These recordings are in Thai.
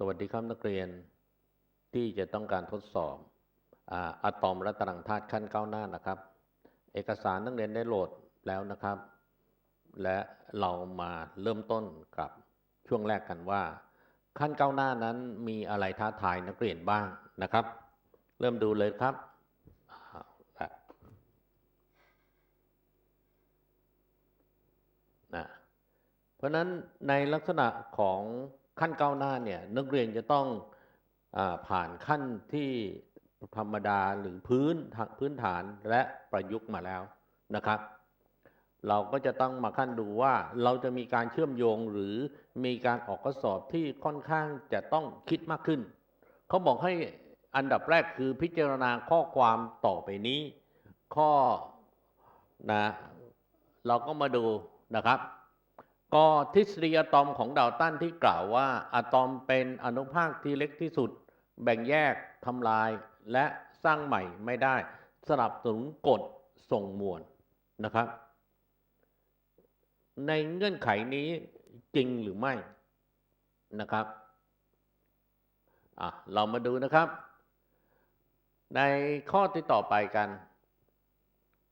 สวัสดีครับนักเรียนที่จะต้องการทดสอบออะตอมและตรังธาตุขั้นก้าวหน้านะครับ เอกสารนักเรียนได้โหลดแล้วนะครับ และเรามาเริ่มต้นกับช่วงแรกกันว่า ขั้นก้าวหน้านั้นมีอะไรท้าทายนักเรียนบ้างนะครับ เริ่มดูเลยครับนะเพราะนั้นในลักษณะของ ขั้นก้าวหน้าเนี่ยนักเรียนจะต้องอผ่านขั้นที่ธรรมดาหรือพื้นพื้นฐานและประยุกต์มาแล้วนะครับ เราก็จะต้องมาขั้นดูว่าเราจะมีการเชื่อมโยงหรือมีการออกข้อสอบที่ค่อนข้างจะต้องคิดมากขึ้น เขาบอกให้อันดับแรกคือพิจารณาข้อความต่อไปนี้ ข้อนะเราก็มาดูนะครับ ก็ทฤษฎีอะตอมของดาวตันที่กล่าวว่าอะตอมเป็นอนุภาคที่เล็กที่สุด แบ่งแยกทำลายและสร้างใหม่ไม่ได้ สนับสนุนกฎส่งมวลนะครับ ในเงื่อนไขนี้จริงหรือไม่นะครับเรามาดูนะครับ ในข้อที่ต่อไปกัน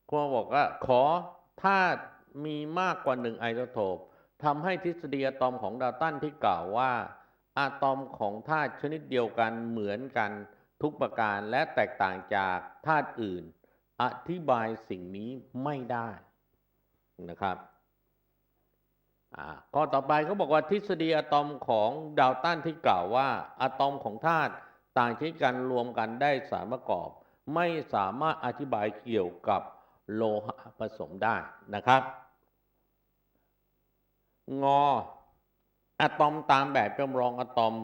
ครูบอกว่าขอธาตุมีมากกว่าหนึ่งไอโซโทป ทำให้ทฤษฎีอะตอมของดาวตันที่กล่าวว่า อะตอมของธาตุชนิดเดียวกันเหมือนกันทุกประการและแตกต่างจากธาตุอื่น อธิบายสิ่งนี้ไม่ได้นะครับข้อต่อไปเขาบอกว่าทฤษฎีอะตอมของดาวตันที่กล่าวว่า อะตอมของธาตุต่างชนิดกันรวมกันได้สารประกอบ ไม่สามารถอธิบายเกี่ยวกับโลหะผสมได้นะครับ งออะตอมตามแบบจำลองอะตอม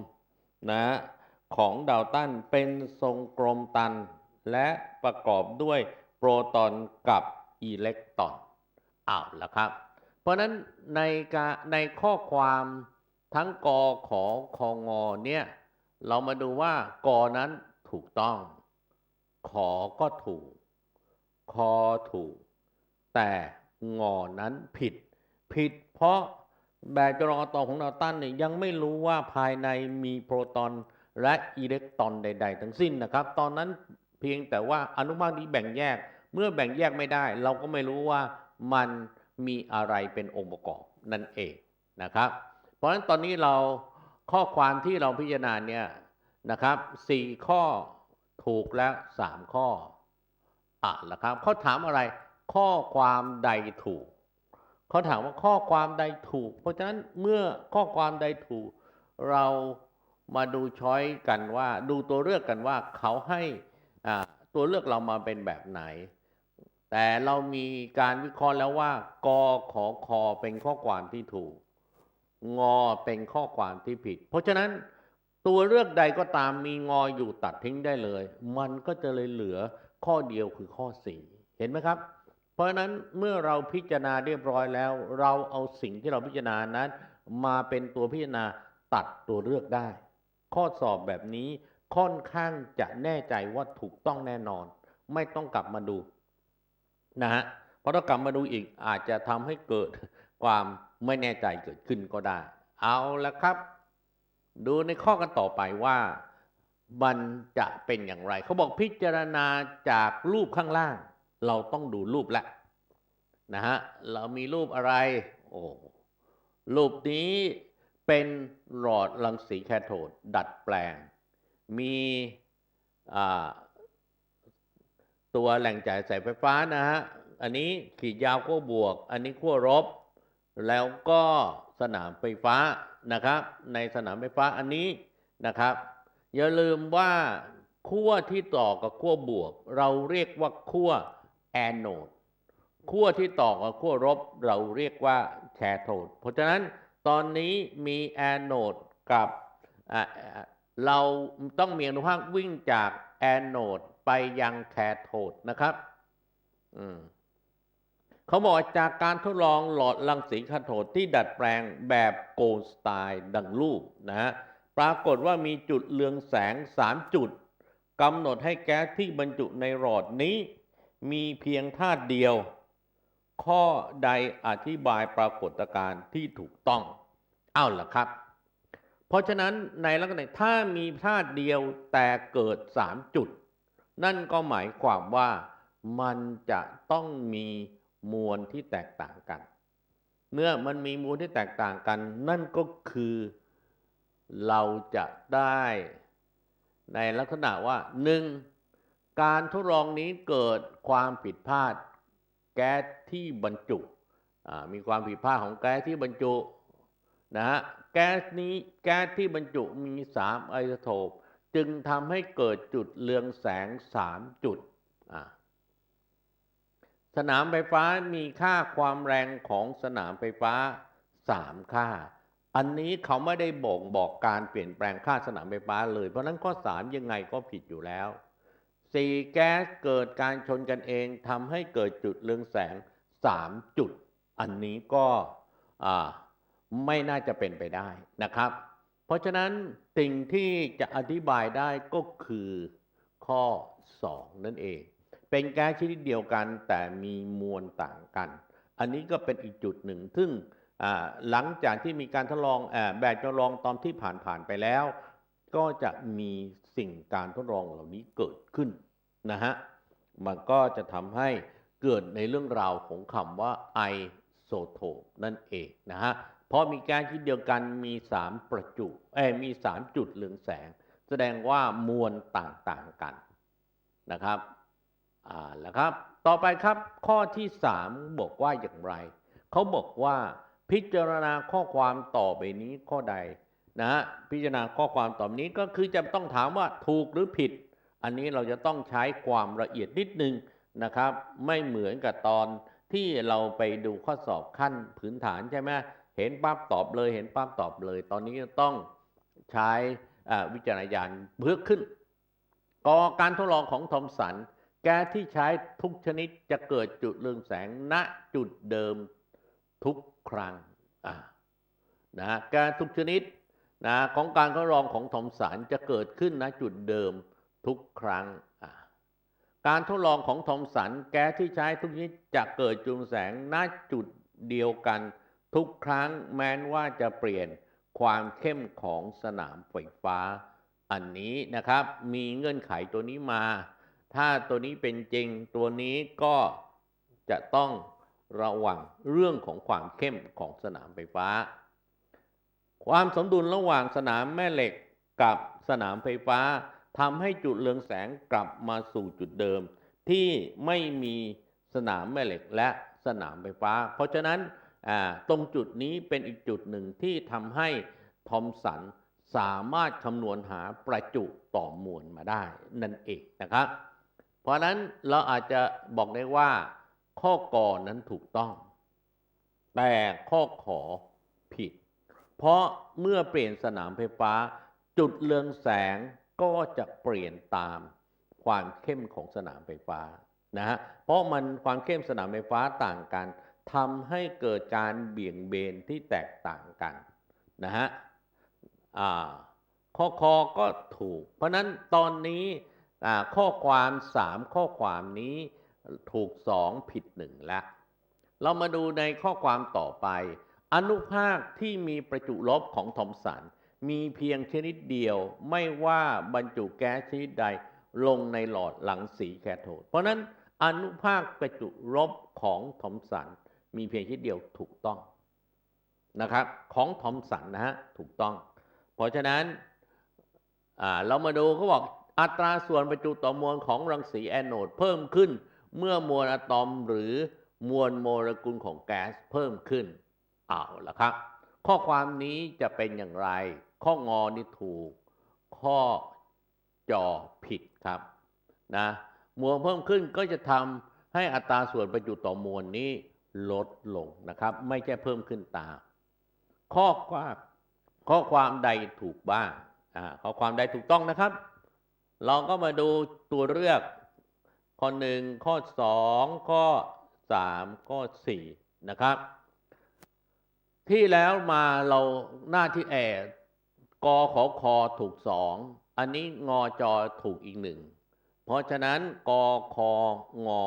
นะของดาวตันเป็นทรงกลมตัน และประกอบด้วยโปรตอนกับอิเล็กตรอนอ้าวแล้วครับ เพราะนั้นในกาในข้อความทั้งกอขอคองอเนี่ยเรามาดูว่ากอนั้นถูกต้อง ขอก็ถูก คอถูก แต่งอนั้นผิด ผิดเพราะ แบบจลอตอของดาวตันเนี่ยยังไม่รู้ว่าภายในมีโปรตอนและอิเล็กตรอนใด ๆ ทั้งสิ้นนะครับ ตอนนั้นเพียงแต่ว่าอนุภาคนี้แบ่งแยก เมื่อแบ่งแยกไม่ได้ เราก็ไม่รู้ว่ามันมีอะไรเป็นองค์ประกอบนั่นเองนะครับ เพราะฉะนั้นตอนนี้เราข้อความที่เราพิจารณาเนี่ยนะครับสี่ข้อถูกแล้วสามข้ออะแล้วครับเขาถามอะไรข้อความใดถูก เขาถามว่าข้อความใดถูก เพราะฉะนั้นเมื่อข้อความใดถูก เรามาดูช้อยกันว่า ดูตัวเลือกกันว่าเขาให้ตัวเลือกเรามาเป็นแบบไหน แต่เรามีการวิเคราะห์แล้วว่ากอขอคอเป็นข้อความที่ถูก งอเป็นข้อความที่ผิด เพราะฉะนั้นตัวเลือกใดก็ตามมีงออยู่ตัดทิ้งได้เลย มันก็จะเลยเหลือข้อเดียวคือข้อสี่เห็นไหมครับ ราะฉะนั้นเมื่อเราพิจารณาเรียบร้อยแล้ว เราเอาสิ่งที่เราพิจารณานั้น มาเป็นตัวพิจารณาตัดตัวเลือกได้ ข้อสอบแบบนี้ค่อนข้างจะแน่ใจว่าถูกต้องแน่นอน ไม่ต้องกลับมาดูนะฮะเพราะถ้ากลับมาดูอีกอาจจะทำให้เกิดความไม่แน่ใจเกิดขึ้นก็ได้ เอาละครับ ดูในข้อกันต่อไปว่ามันจะเป็นอย่างไร เขาบอกพิจารณาจากรูปข้างล่าง เราต้องดูรูปแล้วนะฮะเรามีรูปอะไร โอ้รูปนี้เป็นหลอดรังสีแคโทดดัดแปลง มีตัวแหล่งจ่ายสายไฟฟ้านะฮะ อันนี้ขีดยาวขั้วบวก อันนี้ขั้วลบแล้วก็สนามไฟฟ้านะครับ ในสนามไฟฟ้าอันนี้นะครับ อย่าลืมว่าขั้วที่ต่อกับขั้วบวก เราเรียกว่าขั้ว แอนโนดขั้วที่ต่อกับขั้วลบเราเรียกว่าแคโทดเพราะฉะนั้นตอนนี้มีแอนโนดกับเราต้องมีอนุภาควิ่งจากแอนโนดไปยังแคโทดนะครับเขาบอกจากการทดลองหลอดรังสีคาโทดที่ดัดแปลงแบบโกลด์สไตล์ดังรูปนะฮะปรากฏว่ามีจุดเรืองแสง 3 จุดกำหนดให้แก๊สที่บรรจุในหลอดนี้ มีเพียงธาตุเดียว ข้อใดอธิบายปรากฏการณ์ที่ถูกต้องเอาล่ะครับ เพราะฉะนั้นในลักษณะถ้ามีธาตุเดียวแต่เกิดสามจุด นั่นก็หมายความว่ามันจะต้องมีมวลที่แตกต่างกัน เมื่อมันมีมวลที่แตกต่างกัน นั่นก็คือเราจะได้ในลักษณะว่าหนึ่ง การทดลองนี้เกิดความผิดพลาดแก๊สที่บรรจุ มีความผิดพลาดของแก๊สที่บรรจุนะฮะแก๊สนี้แก๊สที่บรรจุมีสามไอโซโทปจึงทำให้เกิดจุดเรืองแสงสามจุด สนามไฟฟ้ามีค่าความแรงของสนามไฟฟ้าสามค่า อันนี้เขาไม่ได้บ่งบอกการเปลี่ยนแปลงค่าสนามไฟฟ้าเลย เพราะฉะนั้นข้อสามยังไงก็ผิดอยู่แล้ว สี่แก๊สเกิดการชนกันเองทำให้เกิดจุดเรืองแสงสามจุด อันนี้ก็ไม่น่าจะเป็นไปได้นะครับ เพราะฉะนั้นสิ่งที่จะอธิบายได้ก็คือข้อ 2 นั่นเอง เป็นแก๊สชนิดเดียวกันแต่มีมวลต่างกัน อันนี้ก็เป็นอีกจุดหนึ่ง ซึ่งหลังจากที่มีการทดลองอแบบทดลองตอนที่ผ่านผ่านๆไปแล้ว ก็จะมี สิ่งการทดลองเหล่านี้เกิดขึ้นนะฮะ มันก็จะทำให้เกิดในเรื่องราวของคำว่าไอโซโทปนั่นเองนะฮะ เพราะมีแก๊สชนิดเดียวกันมี 3 ประจุเอ้มี 3 จุดเรืองแสง แสดงว่ามวลต่างๆกันนะครับอ่าแล้วครับ ต่อไปครับข้อที่ 3 บอกว่าอย่างไร เขาบอกว่าพิจารณาข้อความต่อไปนี้ข้อใด นะฮะพิจารณาข้อความต่อไปนี้ก็คือจะต้องถามว่าถูกหรือผิด อันนี้เราจะต้องใช้ความละเอียดนิดนึงนะครับ ไม่เหมือนกับตอนที่เราไปดูข้อสอบขั้นพื้นฐานใช่ไหมเห็นปั๊บตอบเลย เห็นปั๊บตอบเลย ตอนนี้จะต้องใช้วิจารณญาณเพิ่มขึ้นก่อการทดลองของทอมสัน แก๊สที่ใช้ทุกชนิดจะเกิดจุดเรืองแสงณจุดเดิมทุกครั้งนะแก๊สทุกชนิด นะของการทดลองของทอมสันจะเกิดขึ้นณจุดเดิมทุกครั้ง การทดลองของทอมสันแก๊สที่ใช้ทุกชนิดจะเกิดจุดเรืองแสงณจุดเดียวกันทุกครั้งแม้นว่าจะเปลี่ยนความเข้มของสนามไฟฟ้า อันนี้นะครับมีเงื่อนไขตัวนี้มา ถ้าตัวนี้เป็นจริงตัวนี้ก็จะต้องระวังเรื่องของความเข้มของสนามไฟฟ้า ความสมดุลระหว่างสนามแม่เหล็กกับสนามไฟฟ้าทำให้จุดเรืองแสงกลับมาสู่จุดเดิม ที่ไม่มีสนามแม่เหล็กและสนามไฟฟ้า เพราะฉะนั้นตรงจุดนี้เป็นอีกจุดหนึ่งที่ทำให้ทอมสันสามารถคำนวณหาประจุต่อมวลมาได้นั่นเองนะครับ เพราะฉะนั้นเราอาจจะบอกได้ว่า ข้อกอนั้นถูกต้อง แต่ข้อขอผิด เพราะเมื่อเปลี่ยนสนามไฟฟ้า จุดเรืองแสงก็จะเปลี่ยนตามความเข้มของสนามไฟฟ้านะฮะเพราะมันความเข้มสนามไฟฟ้าต่างกันทำให้เกิดการเบี่ยงเบนที่แตกต่างกันนะฮะข้อคอก็ถูก เพราะนั้นตอนนี้ข้อความสามข้อความนี้ถูกสองผิดหนึ่งแล้ว เรามาดูในข้อความต่อไป อนุภาคที่มีประจุลบของทอมสัน มีเพียงชนิดเดียว ไม่ว่าบรรจุแก๊สชนิดใดลงในหลอดหลังสีแคโทด เพราะนั้นอนุภาคประจุลบของทอมสัน มีเพียงชนิดเดียวถูกต้องนะครับของทอมสันนะฮะถูกต้อง เพราะฉะนั้นเรามาดูเขาบอกอัตราส่วนประจุต่อมวลของรังสีแอนโนดเพิ่มขึ้น เมื่อมวลอะตอมหรือมวลโมเลกุลของแก๊สเพิ่มขึ้น เอาละครับ ข้อความนี้จะเป็นอย่างไร ข้องอนี่ถูก ข้อจอผิดครับนะมวลเพิ่มขึ้นก็จะทำให้อัตราส่วนประจุต่อมวลนี้ลดลงนะครับ ไม่ใช่เพิ่มขึ้นตาม ข้อความข้อความใดถูกบ้างข้อความใดถูกต้องนะครับ เราก็มาดูตัวเลือก ข้อหนึ่งข้อสองข้อสามข้อสี่นะครับ ที่แล้วมาเราหน้าที่แอดกอขอคอถูกสอง อันนี้งอจอถูกอีกหนึ่ง เพราะฉะนั้นกอคองอ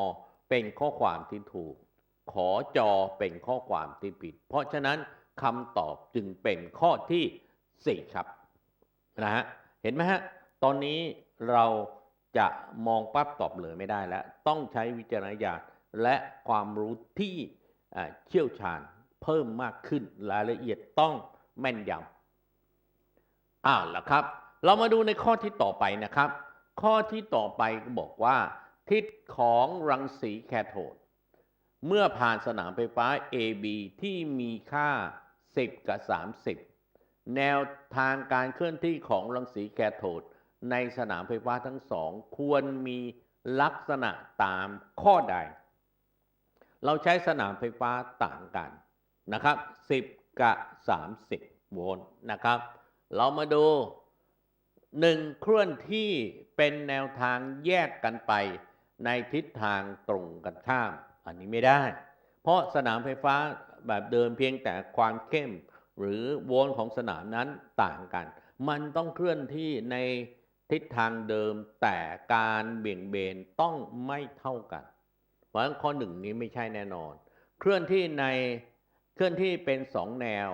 เป็นข้อความที่ถูก ขอจอเป็นข้อความที่ผิด เพราะฉะนั้นคำตอบจึงเป็นข้อที่สี่ครับนะฮะเห็นไหมฮะ ตอนนี้เราจะมองปั๊บตอบเลยไม่ได้แล้ว ต้องใช้วิจารณญาณและความรู้ที่เชี่ยวชาญ เพิ่มมากขึ้นรายละเอียดต้องแม่นยำอ้าวละครับ เรามาดูในข้อที่ต่อไปนะครับ ข้อที่ต่อไปก็บอกว่า ทิศของรังสีแคโทดเมื่อผ่านสนามไฟฟ้า AB ที่มีค่า 10 กับ 30 แนวทางการเคลื่อนที่ของรังสีแคโทดในสนามไฟฟ้าทั้งสอง ควรมีลักษณะตามข้อใด เราใช้สนามไฟฟ้าต่างกัน นะครับ 10 กับ 30 โวลต์นะครับ เรามาดูหนึ่งเคลื่อนที่เป็นแนวทางแยกกันไปในทิศทางตรงกันข้าม อันนี้ไม่ได้ เพราะสนามไฟฟ้าแบบเดิมเพียงแต่ความเข้ม หรือโวลต์ของสนามนั้นต่างกัน มันต้องเคลื่อนที่ในทิศทางเดิมแต่การเบี่ยงเบนต้องไม่เท่ากัน เพราะฉะนั้นข้อหนึ่งนี้ไม่ใช่แน่นอน เคลื่อนที่ใน เคลื่อนที่เป็นสองแนว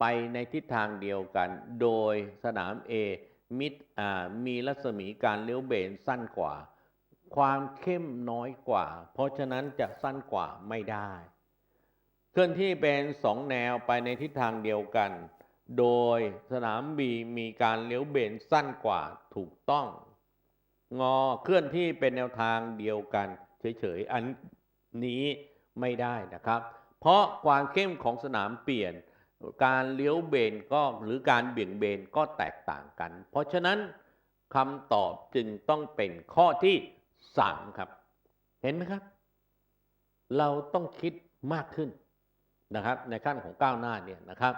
ไปในทิศทางเดียวกัน โดยสนาม A มิดอ่ามีรัศมีการเลี้ยวเบนสั้นกว่า ความเข้มน้อยกว่า เพราะฉะนั้นจะสั้นกว่าไม่ได้ เคลื่อนที่เป็นสองแนวไปในทิศทางเดียวกัน โดยสนาม B มีการเลี้ยวเบนสั้นกว่าถูกต้อง งอเคลื่อนที่เป็นแนวทางเดียวกัน เฉยๆ อันนี้ไม่ได้นะครับ เพราะความเข้มของสนามเปลี่ยน การเลี้ยวเบนก็หรือการเบี่ยงเบนก็แตกต่างกัน เพราะฉะนั้นคำตอบจึงต้องเป็นข้อที่สามครับ เห็นไหมครับ เราต้องคิดมากขึ้นนะครับ ในขั้นของก้าวหน้าเนี่ยนะครับ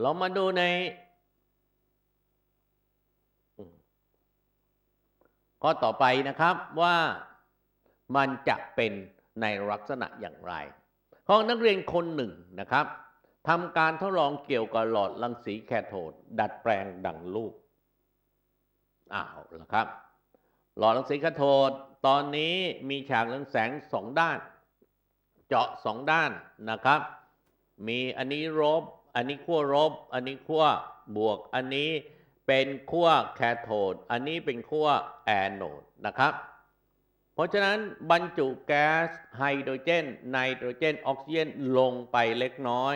เรามาดูในข้อต่อไปนะครับว่ามันจะเป็นในลักษณะอย่างไร ห้องนักเรียนคนหนึ่งนะครับทำการทดลองเกี่ยวกับหลอดรังสีแคโทดดัดแปลงดังรูปอ้าวละครับ หลอดรังสีแคโทดตอนนี้มีฉากเรืองแสงสองด้าน เจาะสองด้านนะครับ มีอันนี้ลบอันนี้ขั้วลบอันนี้ขั้วบวก อันนี้เป็นขั้วแคโทดอันนี้เป็นขั้วแอนโนดนะครับ เพราะฉะนั้นบรรจุแก๊สไฮโดรเจนไนโตรเจนออกซิเจนลงไปเล็กน้อย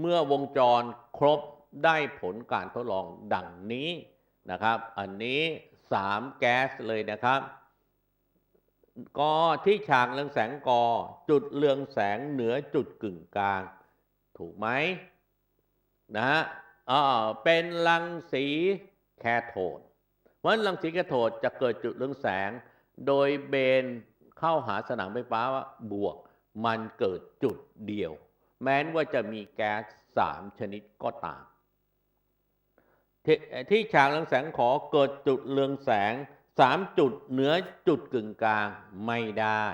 เมื่อวงจรครบได้ผลการทดลองดังนี้นะครับ อันนี้ 3 แก๊สเลยนะครับกอที่ฉากเรืองแสงกอ จุดเรืองแสงเหนือจุดกึ่งกลาง ถูกไหมนะฮะอ่าเป็นรังสีแคโทดเพราะรังสีแคโทดจะเกิดจุดเรืองแสง โดยเบนเข้าหาสนามไฟฟ้าว่าบวก มันเกิดจุดเดียว แม้นว่าจะมีแก๊สสามชนิดก็ตามที่ที่ฉากเรืองแสงขอเกิดจุดเรืองแสงสามจุดเหนือจุดกึ่งกลางไม่ได้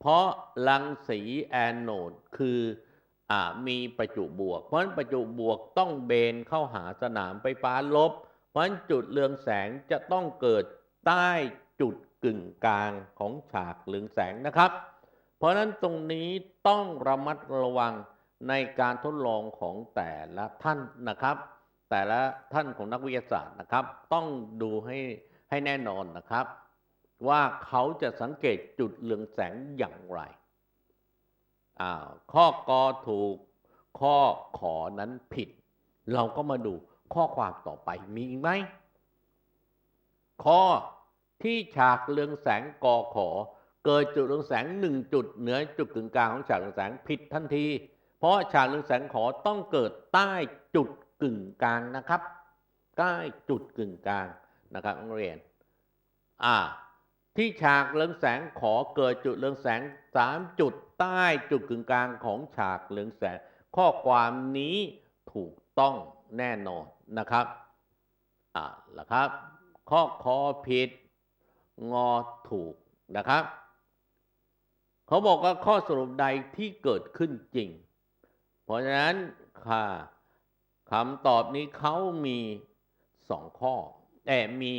เพราะรังสีแอนโนดคืออมีประจุบวก เพราะะประจุบวกต้องเบนเข้าหาสนามไฟฟ้าลบ เพราะะจุดเรืองแสงจะต้องเกิดใต้จุด กึ่งกลางของฉากเรืองแสงนะครับ เพราะนั้นตรงนี้ต้องระมัดระวังในการทดลองของแต่ละท่านนะครับ แต่ละท่านของนักวิทยาศาสตร์นะครับ ต้องดูให้ให้แน่นอนนะครับ ว่าเขาจะสังเกตจุดเรืองแสงอย่างไรอ้าวข้อกอถูกข้อขอนั้นผิด เราก็มาดูข้อความต่อไปมีอีกไหมข้อ ที่ฉากเรืองแสงกอขอ เกิดจุดเรืองแสงหนึ่งจุดเหนือจุดกึ่งกลางของฉากเรืองแสงผิดทันที เพราะฉากเรืองแสงขอต้องเกิดใต้จุดกึ่งกลางนะครับ ใต้จุดกึ่งกลางนะครับนักเรียนอ่าที่ฉากเรืองแสงขอเกิดจุดเรืองแสงสามจุดใต้จุดกึ่งกลางของฉากเรืองแสง ข้อความนี้ถูกต้องแน่นอนนะครับอ่าละครับ ข้อคอผิด งอถูกนะครับ เขาบอกว่าข้อสรุปใดที่เกิดขึ้นจริง เพราะฉะนั้นค่ะคำตอบนี้เขามีสองข้อ แต่มี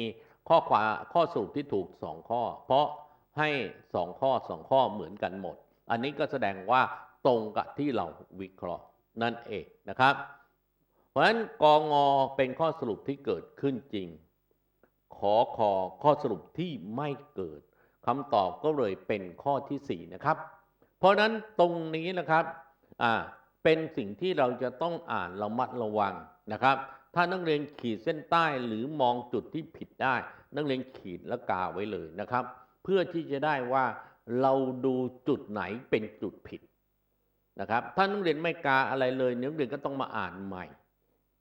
ข้อความข้อสรุปที่ถูกสองข้อ เพราะให้สองข้อสองข้อเหมือนกันหมด อันนี้ก็แสดงว่าตรงกับที่เราวิเคราะห์นั่นเองนะครับ เพราะฉะนั้นกองอเป็นข้อสรุปที่เกิดขึ้นจริง ขอคอข้อสรุปที่ไม่เกิดคำตอบก็เลยเป็นข้อที่สี่นะครับ เพราะนั้นตรงนี้นะครับอ่าเป็นสิ่งที่เราจะต้องอ่านระมัดระวังนะครับ ถ้านักเรียนขีดเส้นใต้หรือมองจุดที่ผิดได้ นักเรียนขีดและกาไว้เลยนะครับ เพื่อที่จะได้ว่าเราดูจุดไหนเป็นจุดผิดนะครับ ถ้านักเรียนไม่กาอะไรเลยนักเรียนก็ต้องมาอ่านใหม่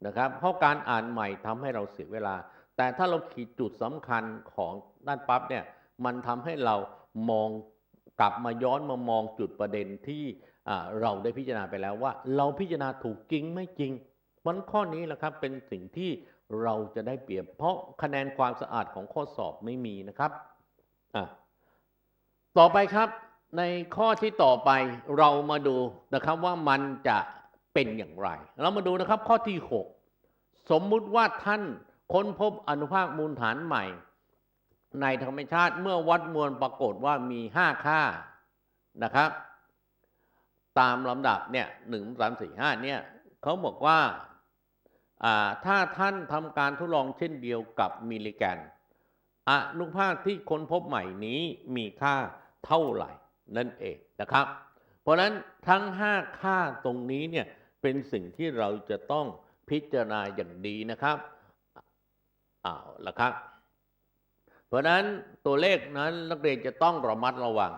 นะครับ เพราะการอ่านใหม่ทำให้เราเสียเวลา แต่ถ้าเราขีดจุดสำคัญของด้านปั๊บเนี่ยมันทำให้เรามองกลับมาย้อนมามองจุดประเด็นที่เราได้พิจารณาไปแล้วว่า เราพิจารณาถูกจริงไม่จริงมันข้อนี้แหละครับเป็นสิ่งที่เราจะได้เปรียบ เพราะคะแนนความสะอาดของข้อสอบไม่มีนะครับต่อไปครับในข้อที่ต่อไปเรามาดูนะครับว่ามันจะเป็นอย่างไร เรามาดูนะครับข้อที่ 6 สมมุติว่าท่าน ค้นพบอนุภาคมูลฐานใหม่ ในธรรมชาติเมื่อวัดมวลปรากฏว่ามี5ค่านะครับ ตามลำดับเนี่ยหนึ่งสามสี่ห้าเนี่ยเขาบอกว่าถ้าท่านทำการทดลองเช่นเดียวกับมิลลิแกนอนุภาคที่ค้นพบใหม่นี้มีค่าเท่าไหร่นั่นเองนะครับ เพราะฉะนั้นทั้ง 5 ค่าตรงนี้เนี่ยเป็นสิ่งที่เราจะต้องพิจารณาอย่างดีนะครับ อ้าวละครับ เพราะนั้นตัวเลขนั้นนักเรียนจะต้องระมัดระวัง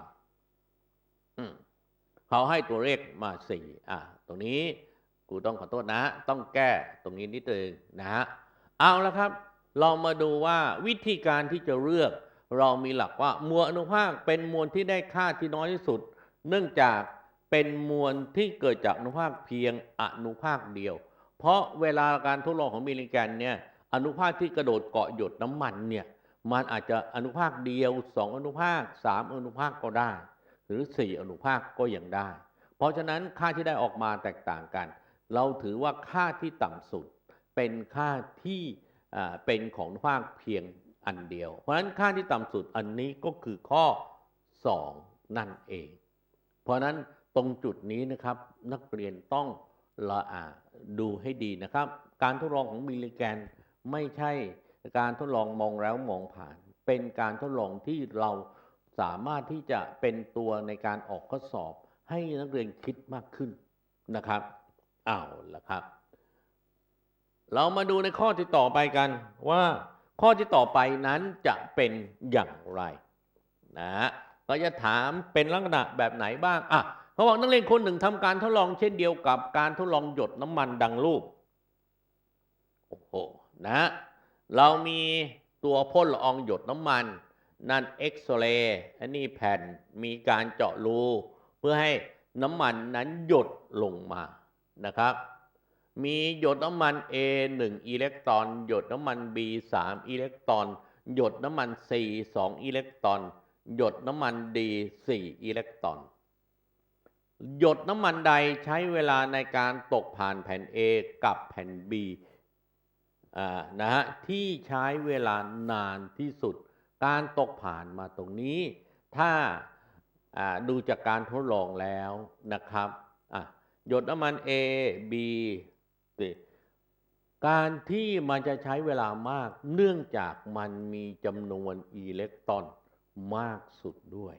เขาให้ตัวเลขมาสี่อ่าตรงนี้กูต้องขอโทษนะ ต้องแก้ตรงนี้นิดนึงนะฮะเอาละครับ เรามาดูว่าวิธีการที่จะเลือก เรามีหลักว่ามวลอนุภาคเป็นมวลที่ได้ค่าที่น้อยที่สุด เนื่องจากเป็นมวลที่เกิดจากอนุภาคเพียงอนุภาคเดียว เพราะเวลาการทดลองของมิลลิแกนเนี่ย อนุภาคที่กระโดดเกาะหยดน้ำมันเนี่ยมันอาจจะอนุภาคเดียวสองอนุภาคสามอนุภาคก็ได้ หรือสี่อนุภาคก็ยังได้ เพราะฉะนั้นค่าที่ได้ออกมาแตกต่างกัน เราถือว่าค่าที่ต่ำสุดเป็นค่าที่เป็นของอนุภาคเพียงอันเดียว เพราะฉะนั้นค่าที่ต่ำสุดอันนี้ก็คือข้อ 2 นั่นเอง เพราะฉะนั้นตรงจุดนี้นะครับนักเรียนต้องละอาดูให้ดีนะครับ การทดลองของมิลลิแกน ไม่ใช่การทดลองมองแล้วมองผ่าน เป็นการทดลองที่เราสามารถที่จะเป็นตัวในการออกข้อสอบ ให้นักเรียนคิดมากขึ้นนะครับอ้าวละครับ เรามาดูในข้อที่ต่อไปกันว่าข้อที่ต่อไปนั้นจะเป็นอย่างไรนะฮะก็จะถามเป็นลักษณะแบบไหนบ้างอะเขาบอกนักเรียนคนหนึ่งทำการทดลองเช่นเดียวกับการทดลองหยดน้ำมันดังรูปโอ้โห นะเรามีตัวพ่นละอองหยดน้ำมัน นั่นเอ็กซเรย์อันนี้แผ่นมีการเจาะรูเพื่อให้น้ำมันนั้นหยดลงมานะครับ มีหยดน้ำมัน A 1 อิเล็กตรอน หยดน้ำมัน B 3 อิเล็กตรอน หยดน้ำมัน C 2 อิเล็กตรอน หยดน้ำมัน D 4 อิเล็กตรอน หยดน้ำมันใดใช้เวลาในการตกผ่านแผ่น A กับแผ่น B นะฮะที่ใช้เวลานานที่สุด การตกผ่านมาตรงนี้ ถ้าดูจากการทดลองแล้วนะครับหยดน้ำมัน A B สิการที่มันจะใช้เวลามาก เนื่องจากมันมีจำนวนอิเล็กตรอนมากสุดด้วย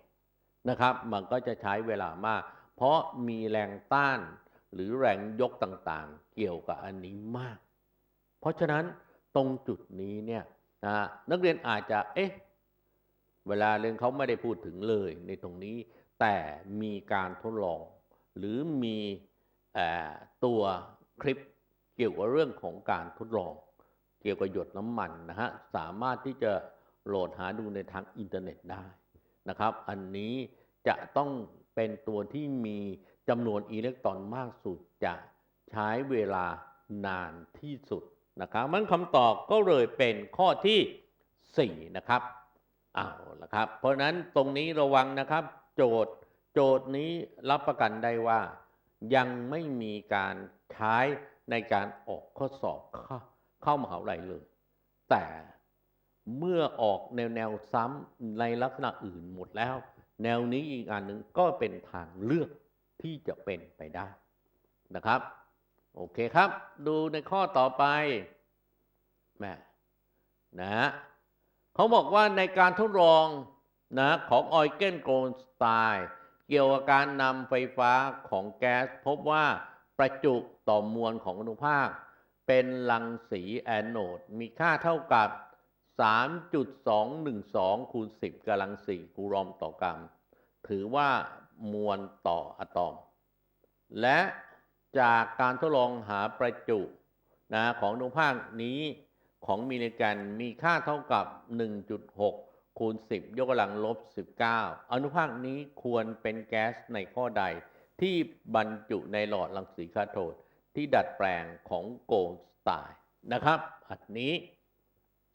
นะครับ มันก็จะใช้เวลามาก เพราะมีแรงต้านหรือแรงยกต่างๆ เกี่ยวกับอันนี้มาก เพราะฉะนั้นตรงจุดนี้เนี่ยนะนักเรียนอาจจะเอ๊ะเวลาเรียนเขาไม่ได้พูดถึงเลยในตรงนี้ แต่มีการทดลอง หรือมีอตัวคลิปเกี่ยวกับเรื่องของการทดลอง เกี่ยวกับหยดน้ำมันนะฮะสามารถที่จะโหลดหาดูในทางอินเทอร์เน็ตได้นะครับ อันนี้จะต้องเป็นตัวที่มีจำนวนอิเล็กตรอนมากสุดจะใช้เวลานานที่สุด นะครับมันคำตอบก็เลยเป็นข้อที่4นะครับเอาละครับ เพราะฉะนั้นตรงนี้ระวังนะครับ โจทย์โจทย์นี้รับประกันได้ว่า ยังไม่มีการใช้ในการออกข้อสอบเข้าเข้ามหาวิทยาลัยเลย แต่เมื่อออกแนวแนวซ้ำในลักษณะอื่นหมดแล้ว แนวนี้อีกอันหนึ่งก็เป็นทางเลือกที่จะเป็นไปได้นะครับ โอเคครับ ดูในข้อต่อไปแม่นะฮะเขาบอกว่าในการทดลองนะของออยเกนโกลสไตล์เกี่ยวกับการนำไฟฟ้าของแก๊ส พบว่าประจุต่อมวลของอนุภาค เป็นรังสีแอนโนด มีค่าเท่ากับ 3.212 คูณ 10กำลัง4คูลอมต่อกรัม ถือว่ามวลต่ออะตอม และ จากการทดลองหาประจุนะของอนุภาคนี้ของมิลลิกันมีค่าเท่ากับ 1.6 คูณ 10 ยกกำลังลบ 19 อนุภาคนี้ควรเป็นแก๊สในข้อใดที่บรรจุในหลอดรังสีคาโทดที่ดัดแปลงของโกลสไตล์นะครับอันนี้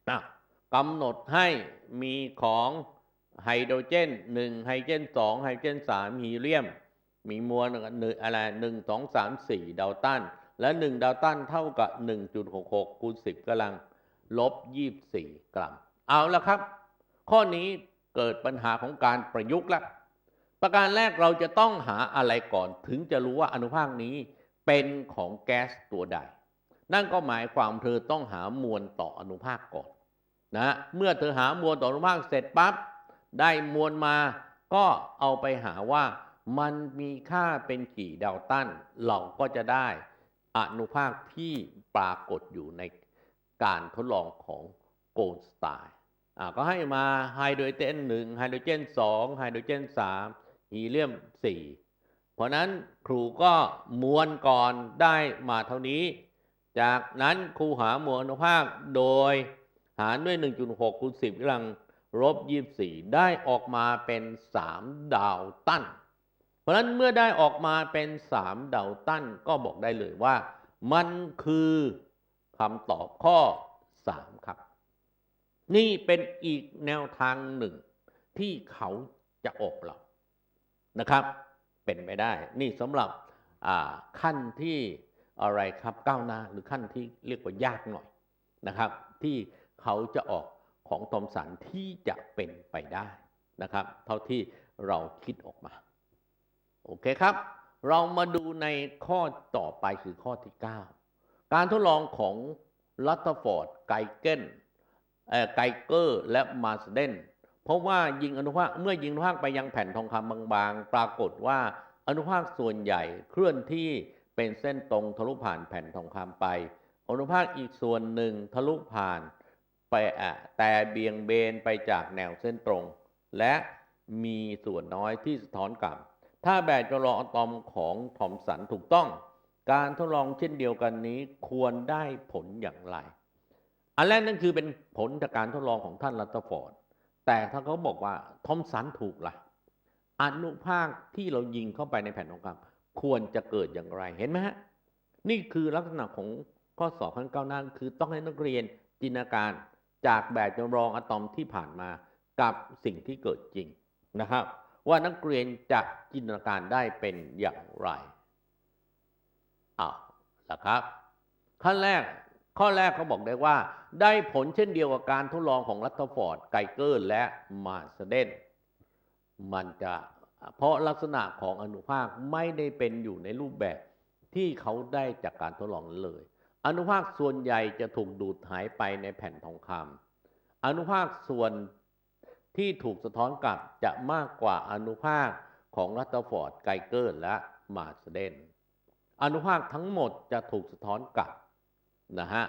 นะกำหนดให้มีของไฮโดรเจน 1 ไฮโดรเจน 2 ไฮโดรเจน 3 ฮีเลียม มีมวลหนึ่งอะไรหนึ่งสองสามสี่ดาวตันและหนึ่งดาวตันเท่ากับหนึ่งจุดหกหกคูณสิบกำลังลบยี่บสี่กรัม เอาละครับ ข้อนี้เกิดปัญหาของการประยุกต์ละประการแรกเราจะต้องหาอะไรก่อน ถึงจะรู้ว่าอนุภาคนี้เป็นของแก๊สตัวใด นั่นก็หมายความเธอต้องหามวลต่ออนุภาคก่อนนะเมื่อเธอหามวลต่ออนุภาคเสร็จปั๊บได้มวลมาก็เอาไปหาว่า มันมีค่าเป็นกี่ดาวตันเราก็จะได้อนุภาคที่ปรากฏอยู่ในการทดลองของโกลสไตล์ก็ให้มาไฮโดรเจน1ไฮโดรเจน2ไฮโดรเจน3ฮีเลียม4เพราะนั้นครูก็มวลก่อนได้มาเท่านี้ จากนั้นครูหามวลอนุภาคโดยหารด้วย 1.6คูณ10กำลังลบ24 ได้ออกมาเป็น 3 ดาวตัน เพราะฉะนั้นเมื่อได้ออกมาเป็น3ดาตันก็บอกได้เลยว่า มันคือคำตอบข้อ3ครับ นี่เป็นอีกแนวทางหนึ่ง ที่เขาจะออกเรานะครับ เป็นไปได้ นี่สำหรับขั้นที่อะไรครับก้าวหน้าหรือขั้นที่เรียกว่ายากหน่อยนะครับ ที่เขาจะออกของทอมสันที่จะเป็นไปได้นะครับ เท่าที่เราคิดออกมา โอเคครับ เรามาดูในข้อต่อไปคือข้อที่ 9 การทดลองของลัตเตอร์ฟอร์ด ไกเกนเอ่อไกเกอร์ และมาสเดนเพราะว่ายิงอนุภาคเมื่อยิงอนุภาคไปยังแผ่นทองคำบางๆ ปรากฏว่าอนุภาคส่วนใหญ่เคลื่อนที่เป็นเส้นตรงทะลุผ่านแผ่นทองคำไป อนุภาคอีกส่วนหนึ่งทะลุผ่านไปแต่เบี่ยงเบนไปจากแนวเส้นตรง และมีส่วนน้อยที่สะท้อนกลับ ถ้าแบบจำลองอะตอมของทอมสันถูกต้อง การทดลองเช่นเดียวกันนี้ควรได้ผลอย่างไร อันแรกนั่นคือเป็นผลจากการทดลองของท่านลัตฟอร์ด แต่ถ้าเขาบอกว่าทอมสันถูกล่ะ อนุภาคที่เรายิงเข้าไปในแผ่นทองคำควรจะเกิดอย่างไรเห็นไหมฮะ นี่คือลักษณะของข้อสอบขั้นก้าวหน้าคือต้องให้นักเรียนจินตนาการจากแบบจำลองอะตอมที่ผ่านมากับสิ่งที่เกิดจริงนะครับ ว่านักเรียนจะจินตนาการได้เป็นอย่างไรอ้าวละครับ ขั้นแรกข้อแรกเขาบอกได้ว่า ได้ผลเช่นเดียวกับการทดลองของรัตเทอร์ฟอร์ดไกเกอร์และมาสเดนมันจะเพราะลักษณะของอนุภาคไม่ได้เป็นอยู่ในรูปแบบที่เขาได้จากการทดลองนั้นเลย อนุภาคส่วนใหญ่จะถูกดูดหายไปในแผ่นทองคำอนุภาคส่วน ที่ถูกสะท้อนกลับจะมากกว่าอนุภาคของรัตเทอร์ฟอร์ดไกเกอร์และมาสเดนอนุภาคทั้งหมดจะถูกสะท้อนกลับนะฮะ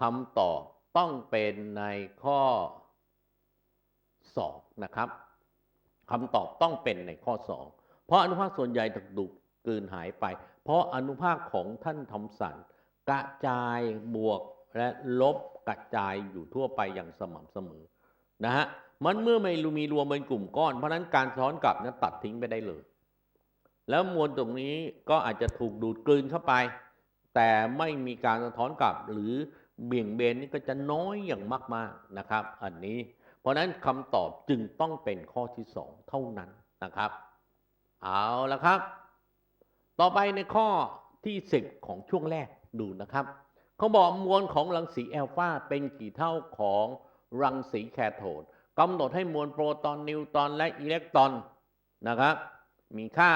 คำตอบต้องเป็นในข้อ 2 นะครับคำตอบต้องเป็นในข้อ 2 เพราะอนุภาคส่วนใหญ่ถูกดูดกลืนหายไป เพราะอนุภาคของท่านทอมสันกระจายบวกและลบกระจายอยู่ทั่วไปอย่างสม่ำเสมอ นะฮะมันเมื่อไม่มีรวมเป็นกลุ่มก้อน เพราะนั้นการซ้อนกลับนั้นตัดทิ้งไปได้เลย แล้วมวลตรงนี้ก็อาจจะถูกดูดกลืนเข้าไป แต่ไม่มีการสะท้อนกลับหรือเบี่ยงเบนนี่ก็จะน้อยอย่างมากๆนะครับ อันนี้ เพราะฉะนั้นคำตอบจึงต้องเป็นข้อที่2เท่านั้นนะครับ เอาละครับ ต่อไปในข้อที่10ของช่วงแรกดูนะครับเขาบอกมวลของรังสีแอลฟาเป็นกี่เท่าของ รังสีแคโทดกำหนดให้มวลโปรตอนนิวตอนและอิเล็กตรอนนะครับ มีค่า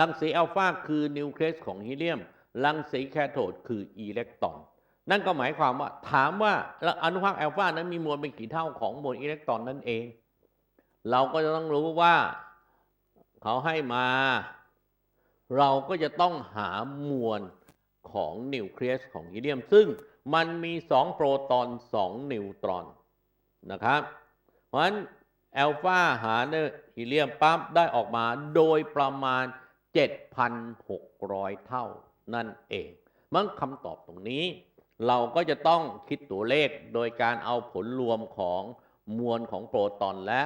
รังสีอัลฟาคือนิวเคลียสของฮีเลียม รังสีแคโทดคืออิเล็กตรอน นั่นก็หมายความว่าถามว่าอนุภาคอัลฟานั้นมีมวลเป็นกี่เท่าของมวลอิเล็กตรอนนั่นเอง เราก็จะต้องรู้ว่าเขาให้มา เราก็จะต้องหามวลของนิวเคลียสของฮีเลียม ซึ่ง มันมี 2 โปรตอน 2 นิวตรอนนะครับ เพราะฉะนั้นแอลฟาหารด้วยฮีเลียมปั๊บได้ออกมาโดยประมาณ 7,600 เท่านั่นเอง มันคำตอบตรงนี้ เราก็จะต้องคิดตัวเลขโดยการเอาผลรวมของมวลของโปรตอนและ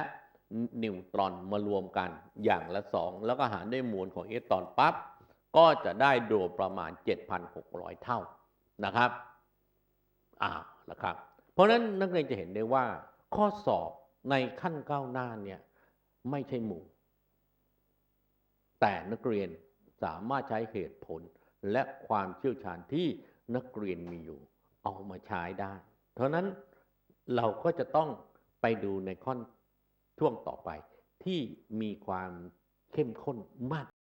นิวตรอนมารวมกันอย่างละ 2 แล้วก็หารด้วยมวลของอิเล็กตรอนปั๊บก็จะได้โดยประมาณ 7,600 เท่านะครับ อ่านะครับ เพราะฉะนั้นนักเรียนจะเห็นได้ว่า ข้อสอบในขั้นก้าวหน้าเนี่ยไม่ใช่หมู่ แต่นักเรียนสามารถใช้เหตุผลและความเชี่ยวชาญที่นักเรียนมีอยู่ เอามาใช้ได้ เพราะนั้นเราก็จะต้องไปดูในข้อช่วงต่อไปที่มีความเข้มข้นมาก